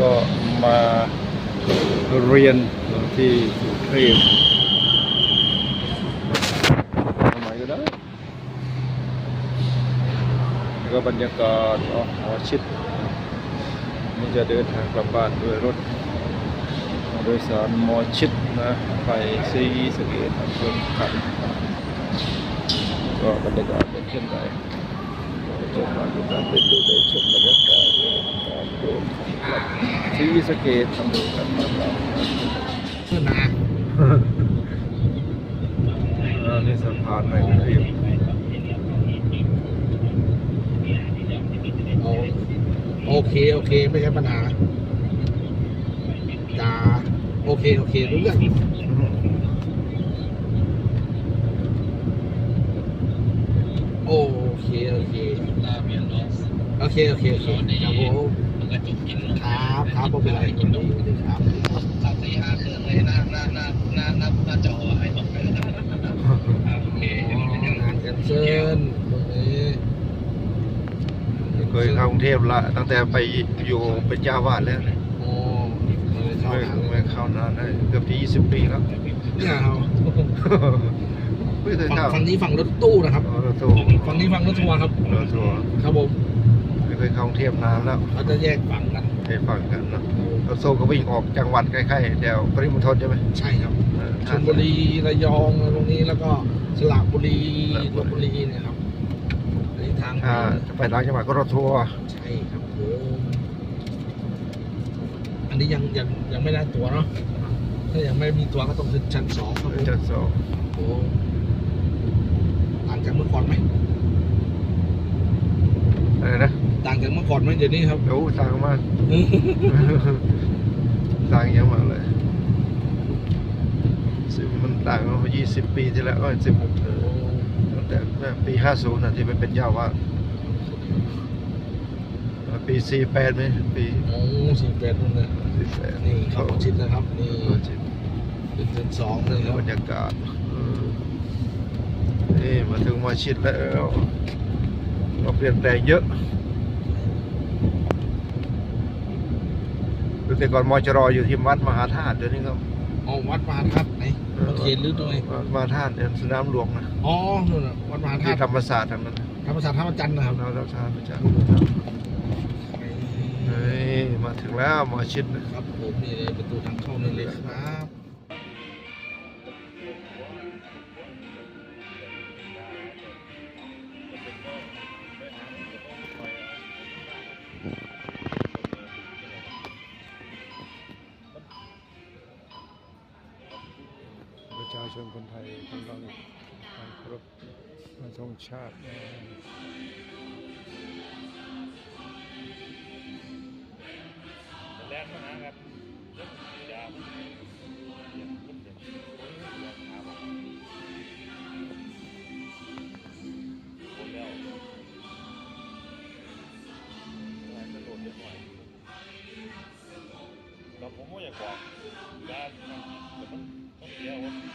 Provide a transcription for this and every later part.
ก็มาเรียนที่กรุงเทพทำไมก็ได้แล้วก็บรรยากาศอ๋อหอชิดนี่จะเดินทางกลับบ้านด้วยรถโดยสารมอชิดนะไปซีสเกตอำเภอขันก็บรรยากาศเป็นเช่นไรจะมาติดตามเป็นดูได้ชมบรรยากาศการเดินทางกลับ ซีสะเกตอำเภอขันมาแล้วเพื่อนนาอ่านี่สะพานในกรุงเทพโอโอเค โอเค ไม่ใช่ปัญหาจ้าโอเค โอเค รู้เรื่องโอเค โอเค โอเค โอเคโอเคครับผม ครับครับไม่เป็นไรครับครับสามสี่ห้าเครื่องเลยหน้าหน้าหน้าหน้าหน้าหน้าจอให้ตกไปแล้วโอเคงานกันเชิญตรงนี้เคยเข้ากรุงเทพละตั้งแต่ไปอยู่เป็นเจ้าวาดแล้วเนี่ยโอ้ไม่เข้าไม่หาเลไม่ยเข้านานได้เกือบที่20ปีแล้วเนี่ยเอาไม่เคยฝั่งเข้าฝั่งนี้ฝั่งรถตู้นะครับอ๋อรถทัวร์ฝั่งนี้ฝั่งรถทัวร์ครับ รถทัวร์ ครับผมไม่ เคยเข้ากรุงเทพนานแล้วเขาจะแยกฝั่งกันให้ฟังกันนะรถโซ่ก็วิ่งออกจังหวัดใกล้ๆเดี๋ยวปริมณฑลใช่ไหมใช่ครับเออชลบุรีระยองอะไรตรงนี้แล้วก็สระบุรีสระลบุบรีบุรีเนี่ยครับอันนี้ทางถ้าจะไปต่างจังหวัดก็รถทัวร์ใช่ครับผมอันนี้ยังยังยังไม่ได้ตัวเนาะถ้ายังไม่มีตัวก็ต้องขึ้นชั้นสองครับผมจะสองโอ้ต่างจากเมื่อก่อนไหมอะไรนะ ต่างจากเมื่อก่อนไหมเดี๋ยวนี้ครับเดี๋ยวต่างมาก ต่างเยอะมากเลยสิมันต่างกันมา20ปีที่แล้วเอ้ย16เออตั้งแต่ปี50นะที่ไปเป็นเจ้าวาดปี48ไหมปีโอ้สี่แปดนู่นเลย48นี่เข้ามาชิดนะครับ นี่เข้าชิดเป็นชั้นสองเลยครับบรรยากาศเออนี่มาถึงมาชิดแล้วเราเปลี่ยนแปลงเยอะ ดูแต่ก่อนมจรอยู่ที่วัดมหาธาตุเดี๋ยวนี้ครับอ๋อวัดมหาธาตุไหนวัดเขตหรือตรงไหนวัดมหาธาตุเนี่ยสนามหลวงนะอ๋อนู่นน่ะวัดมหาธาที่ตุธรรมศาสตร์ทางนั้นนะธรรมศาสตร์ท่าพระจันทร์นะครับเราเราทานประจำเฮ้ยมาถึงแล้วหมอชิดนะ ครับผมนี่เลยประตูทางเข้านี่เลยครับ ไทยกำลังเคารพธงชาติแรกนะครับเดี๋ยวดาวเดี๋ยวขึ้นเดี๋ยวเดี๋ยวหาผมผมแล้วให้กระโดดเยอะหน่อยแต่ผมก็อยากบอกการแต่มันต้องเดียววะแล้ว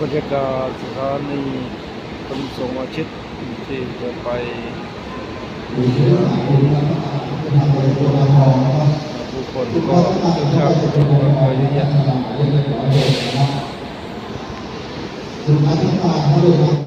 บรรยากาศสถานีขนส่งหมอชิดที่จะไปผู้คนก็คึกคักเยอะแยะ